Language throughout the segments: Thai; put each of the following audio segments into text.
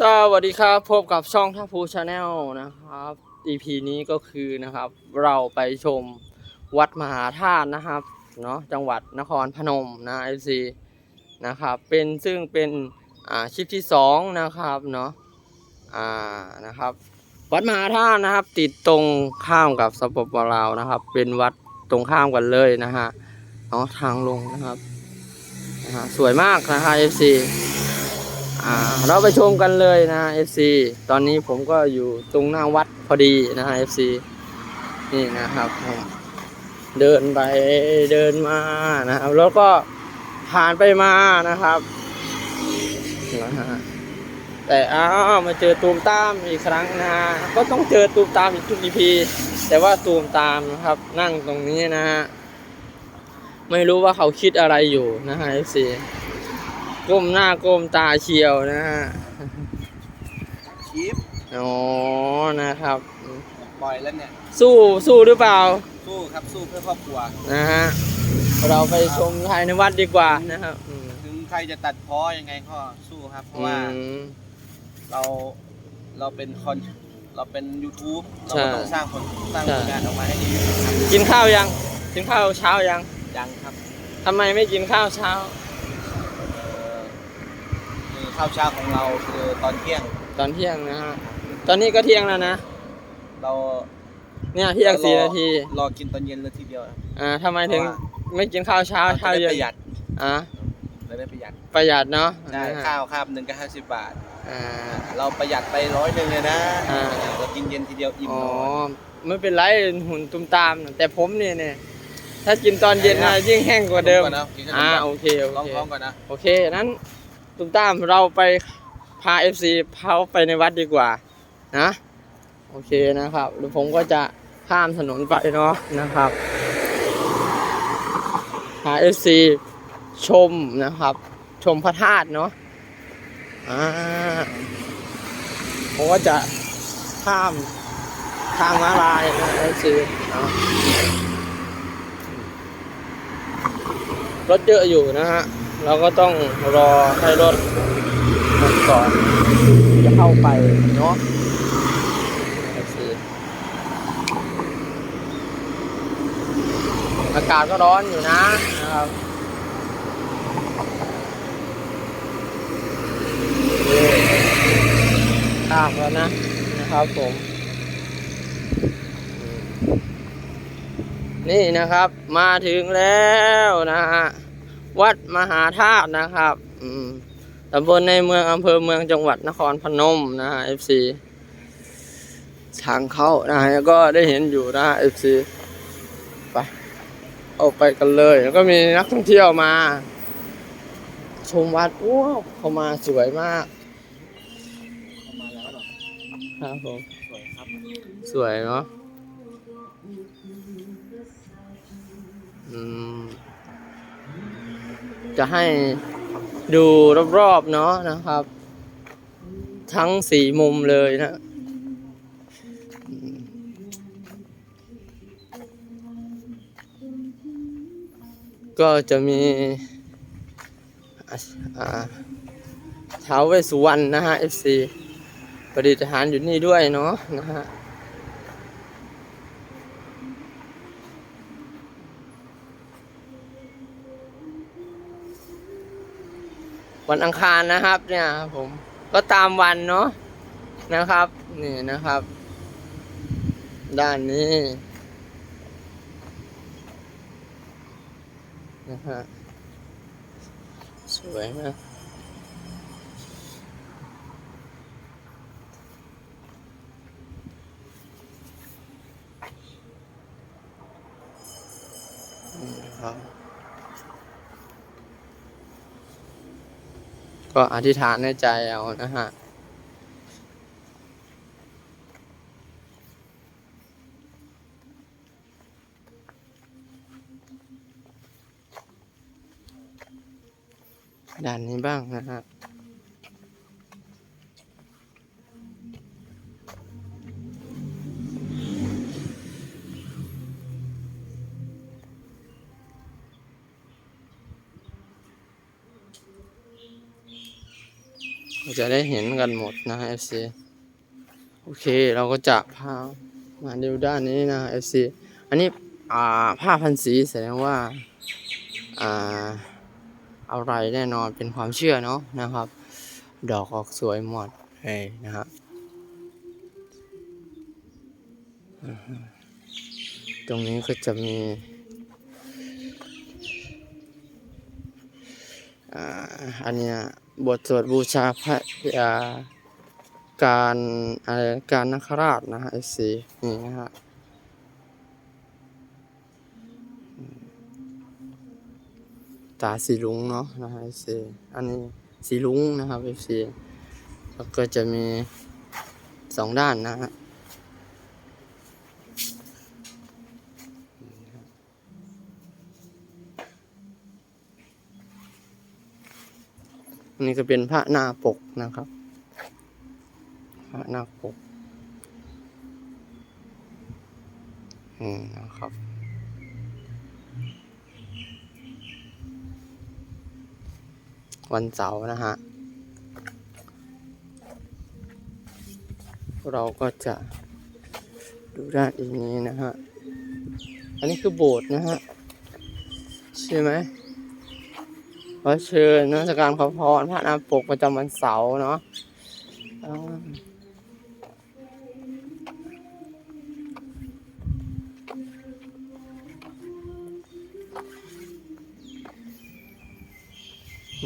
สวัสดีครับ พบกับช่องท่าพูชาแนลนะครับ EP นี้ก็คือนะครับ เราไปชมวัดมหาธาตุนะครับเนาะจังหวัดนครพนมนะเอซีนะครับเป็นซึ่งเป็นอ่าคลิปที่สองนะครับเนาะอ่านะครับ วัดมหาธาตุนะครับ ติดตรงข้ามกับสปปลาวนะครับ เป็นวัดตรงข้ามกันเลยนะฮะเนาะทางลงนะครับนะฮะสวยมากนะครับเอซี อ่าเราไปชมกันเลยนะ FC ตอนนี้ผมก็อยู่ตรงหน้าวัดพอดีนะฮะ FC นี่นะครับผมเดินไปเดินมานะครับ แล้วก็ผ่านไปมานะครับนะฮะแต่อ้าวมาเจอตูมตามอีกครั้งนะฮะก็ต้องเจอตูมตามอีกทุก EP แต่ว่าตูมตามนะครับ นั่งตรงนี้นะฮะไม่รู้ว่าเขาคิดอะไรอยู่นะฮะ FC ก้มหน้าก้มตาเชียวนะฮะชีฟอ๋อนะครับปล่อยแล้วเนี่ย สู้สู้หรือเปล่า สู้ครับสู้เพื่อครอบครัวนะฮะเราไปชมภายในวัดดีกว่านะครับอืมถึงใครจะตัดพ้อยังไงก็สู้ครับเพราะว่าอืมเราเราเป็นคอนเราเป็น YouTube เราใช่ก็ต้องสร้างผลสร้างใช่ผลงานออกมาให้ดีครับกินข้าวยัง กินข้าวเช้ายังยังครับทำไมไม่กินข้าวเช้าเอ่อคือ ข้าวเช้าของเราคือตอนเที่ยง ตอนเที่ยงนะฮะ ตอนนี้ก็เที่ยงแล้วนะ เราเนี่ยเที่ยงสี่นาที รอกินตอนเย็นเลยทีเดียวครับอ่าทำไมถึงไม่กินข้าวเช้าเราเช้าจะได้เย็ประหยันดอ่าเราได้ประหยัด ประหยัดเนาะใช่นะฮะข้าวคาบหนึ่งก็ห้าสิบบาทอ่าเราประหยัดไปร้อยหนึ่งเลยนะอ่าเรากินเย็นทีเดียวอิ่มอ๋อนอนไม่เป็นไรหุ่นตุ้มตามนะแต่ผมเนี่ยเนี่ยถ้ากินตอนเย็นนะยิ่งแห้งกว่าเดิมก่อนนะกินขนมอ่าก่อนโอเคโอลองเคท้องก่อนนะโอเคนั้น ตุ้มตามเราไปพาเอฟซีเขาไปในวัดดีกว่านะโอเคนะครับเดี๋ยวผมก็จะข้ามถนนไปเนาะนะครับพาเอฟซีชมนะครับ ชมพระธาตุเนาะอ่าผมก็จะข้ามทางม้าลายนะเอฟซีรถเยอะอยู่นะฮะ เราก็ต้องรอให้รถหมดก่อนจะเข้าไปเนาะอากาศก็ร้อนอยู่นะนะครับข้ามแล้วนะนะครับผม นี่นะครับมาถึงแล้วนะฮะ วัดมหาธาตุนะครับตำบลในเมืองอำเภอเมืองจังหวัดนครพนมนะฮะ FC ทางเข้านะฮะก็ได้เห็นอยู่นะฮะ FC ไปเอาไปกันเลย แล้วก็มีนักท่องเที่ยวมา ชมวัดว้าวเขามาสวยมากเขามาแล้วหรอครับผมสวยครับสวยเนาะอืม จะให้ดูรอบๆเนาะนะครับ ทั้งสี่มุมเลยนะก็จะมีอะอ่าท้าวเวสสุวรรณนะฮะ FC ประดิษฐานอยู่นี่ด้วยเนาะนะฮะ วันอังคารนะครับ เนี่ยครับผมก็ตามวันเนาะนะครับ นี่นะครับ ด้านนี้นะฮะสวยมากนี่นะครับ ก็อธิษฐานในใจเอานะฮะด่านนี้บ้างนะฮะ จะได้เห็นกันหมดนะ FC โอเคเราก็จะพามาดูด้านนี้นะ FC อันนี้อ่าผ้าพันสีแสดงว่าอ่าอะไรแน่นอนเป็นความเชื่อเนาะนะครับ ดอกออกสวยหมดเฮ้ยนะฮึตรงนี้ก็จะมี อันเนี้ยบทสวดบูชาพระอ่าการอะไรการนักราชนะฮะไอซีนี่นะฮะตาสีลุงเนาะนะฮะไอซีอันนี้สีลุงนะครับไอซีแล้วก็จะมีสองด้านนะฮะ นนี้ก็เป็นพระนาปกนะครับ พระนาปกอืมนะครับ วันเสาร์นะฮะ เราก็จะดูด้านอีกนี้นะฮะ อันนี้คือโบสถ์นะฮะ ใช่ไหม ขอเชิญนมัสการขอพรพระนามปกประจำวันเสาร์เนาะ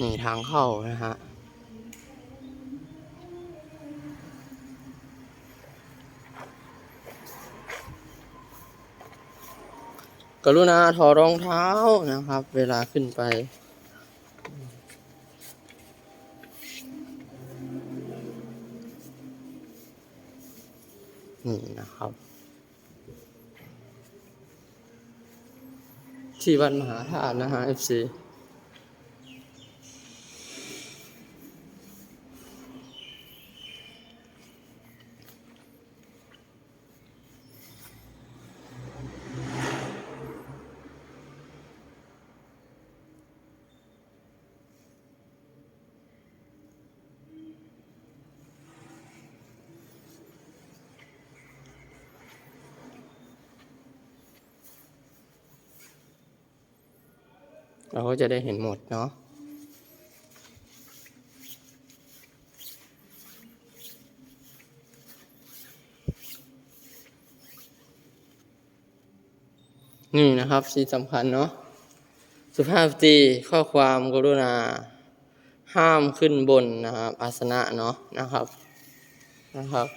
นี่ทางเข้านะฮะกรุณาถอดรองเท้านะครับ เวลาขึ้นไป นี่นะครับ ที่วันมหาธาตุนะฮะ FC เราก็จะได้เห็นหมดเนาะนี่นะครับสิ่งสำคัญเนาะสุภาพสตรีข้อความกรุณา ห้ามขึ้นบนนะครับ อาสนะเนาะนะครับนะครับ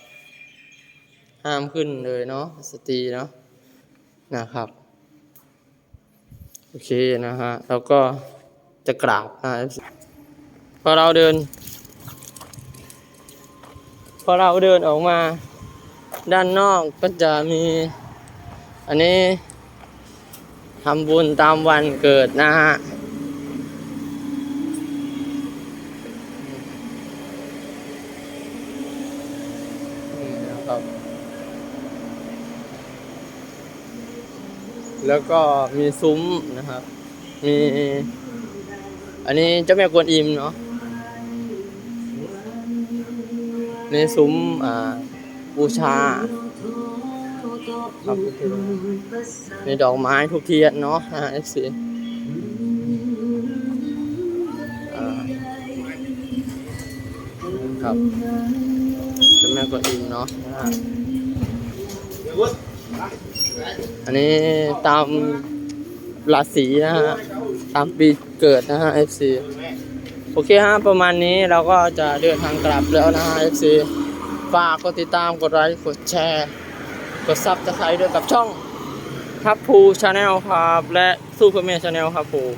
ห้ามขึ้นเลยเนาะสตรีเนาะนะครับ โอเคนะฮะ แล้วก็จะกราบนะพอเราเดิน พอเราเดินออกมา ด้านนอกก็จะมี อันนี้ทำบุญตามวันเกิดนะฮะนี่นะครับ แล้วก็มีซุ้มนะครับ มี อันนี้เจ้าแม่กวนอิมเนาะในซุ้มอ่าบูชาครับมีดอกไม้ทุกเทียนเนาะนะเอฟซีครับเจ้าแม่กวนอิมเนาะนะฮะ อันนี้ตามราศีนะฮะ ตามปีเกิดนะฮะ FC โอเคฮะ ประมาณนี้เราก็จะเดินทางกลับแล้วนะฮะ FC ฝากกดติดตามกดไลค์กดแชร์ กดซับสไครต์ด้วยกับช่องทับพูชาแนลครับ และซูเปอร์เมชาแนลครับผม